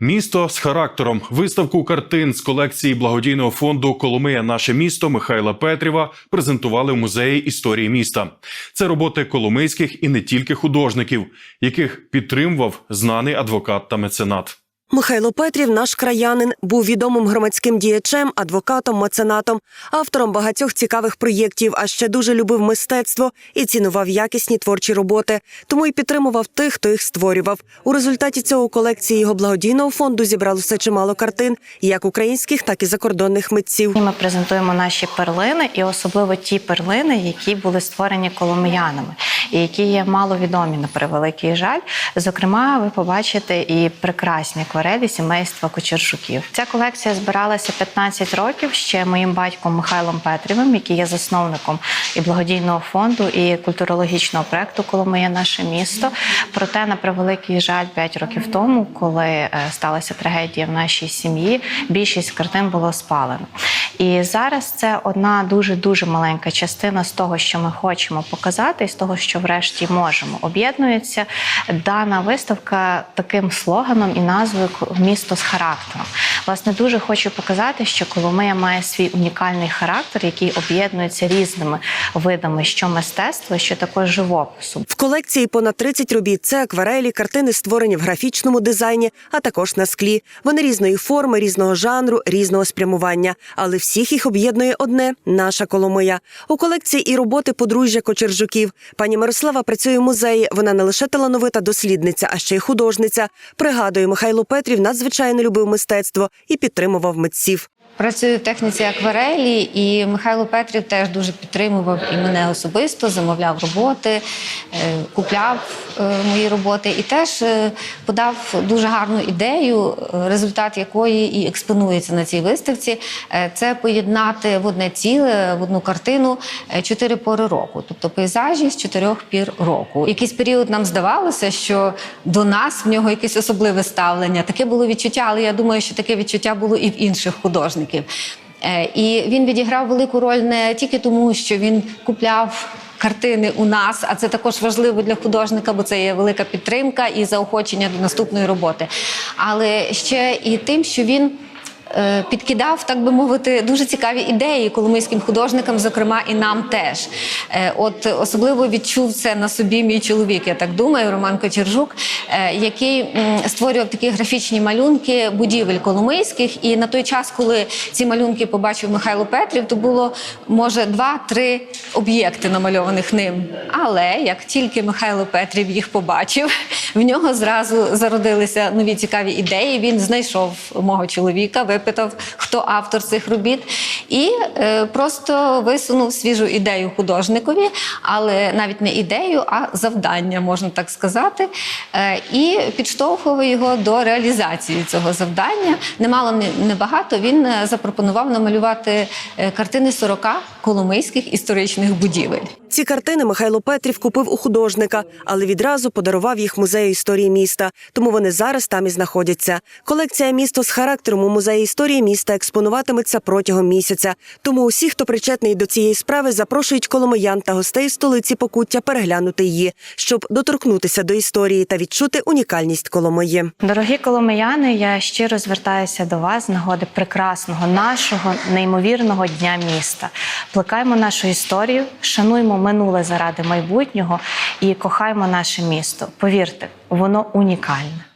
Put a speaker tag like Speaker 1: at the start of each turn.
Speaker 1: Місто з характером. Виставку картин з колекції благодійного фонду Коломия Наше місто Михайла Петрєва презентували в музеї історії міста. Це роботи коломийських і не тільки художників, яких підтримував знаний адвокат та меценат.
Speaker 2: Михайло Петрів, наш краянин, був відомим громадським діячем, адвокатом, меценатом, автором багатьох цікавих проєктів, а ще дуже любив мистецтво і цінував якісні творчі роботи, тому і підтримував тих, хто їх створював. У результаті цього колекції його благодійного фонду зібралося чимало картин, як українських, так і закордонних митців.
Speaker 3: Ми презентуємо наші перлини, і особливо ті перлини, які були створені коломиянами, і які є маловідомі на превеликий жаль. Зокрема, ви побачите і прекрасні акварелі сімейства Кочершуків. Ця колекція збиралася 15 років ще моїм батьком Михайлом Петрівим, який є засновником і благодійного фонду, і культурологічного проекту Коломиє наше місто. Проте, на превеликий жаль, 5 років тому, коли е, сталася трагедія в нашій сім'ї, більшість картин було спалено. І зараз це одна дуже дуже маленька частина з того, що ми хочемо показати, і з того, що врешті можемо. Об'єднується дана виставка таким слоганом і назвою Місто з характером. Власне, дуже хочу показати, що Коломия має свій унікальний характер, який об'єднується різними видами, що мистецтва, що також живопису.
Speaker 2: В колекції понад 30 робіт. Це акварелі, картини створені в графічному дизайні, а також на склі. Вони різної форми, різного жанру, різного спрямування. Але всіх їх об'єднує одне наша Коломия. У колекції і роботи подружжя Кочержуків. Пані Мирослава працює в музеї. Вона не лише талановита дослідниця, а ще й художниця. Пригадує, Михайло Петрів надзвичайно любив мистецтво і підтримував митців.
Speaker 4: Працюю в техніці акварелі, і Михайло Петрів теж дуже підтримував і мене особисто, замовляв роботи, е, купляв е, мої роботи і теж е, подав дуже гарну ідею, результат якої і експонується на цій виставці. Це поєднати в одне ціле, в одну картину чотири пори року, тобто пейзажі з чотирьох пір року. Якийсь період нам здавалося, що до нас в нього якесь особливе ставлення. Таке було відчуття, але я думаю, що таке відчуття було і в інших художників. Е, І він відіграв велику роль не тільки тому, що він купляв. Картини у нас, а це також важливо для художника, бо це є велика підтримка і заохочення до наступної роботи. Але ще і тим, що він підкидав, так би мовити, дуже цікаві ідеї коломийським художникам, зокрема і нам теж. Е, От особливо відчув це на собі мій чоловік, я так думаю, Роман Кочержук, е, який створював такі графічні малюнки будівель коломийських. І на той час, коли ці малюнки побачив Михайло Петрів, то було може два-три об'єкти намальованих ним. Але як тільки Михайло Петрів їх побачив, в нього зразу зародилися нові цікаві ідеї. Він знайшов мого чоловіка, випитав, хто автор цих робіт, і е, просто висунув свіжу ідею художникові, але навіть не ідею, а завдання, можна так сказати. Е, і підштовхував його до реалізації цього завдання. Немало не небагато. Він е, запропонував намалювати е, картини 40 коломийських історичних будівель.
Speaker 2: Ці картини Михайло Петрів купив у художника, але відразу подарував їх музею історії міста. Тому вони зараз там і знаходяться. Колекція місто з характером у музеї історії міста експонуватиметься протягом місяця. Тому усі, хто причетний до цієї справи, запрошують коломиян та гостей столиці Покуття переглянути її, щоб доторкнутися до історії та відчути унікальність Коломиї.
Speaker 3: Дорогі коломияни, я щиро звертаюся до вас з нагоди прекрасного нашого неймовірного дня міста. Плекаймо нашу історію, шануймо минуле заради майбутнього і кохаймо наше місто. Повірте, воно унікальне.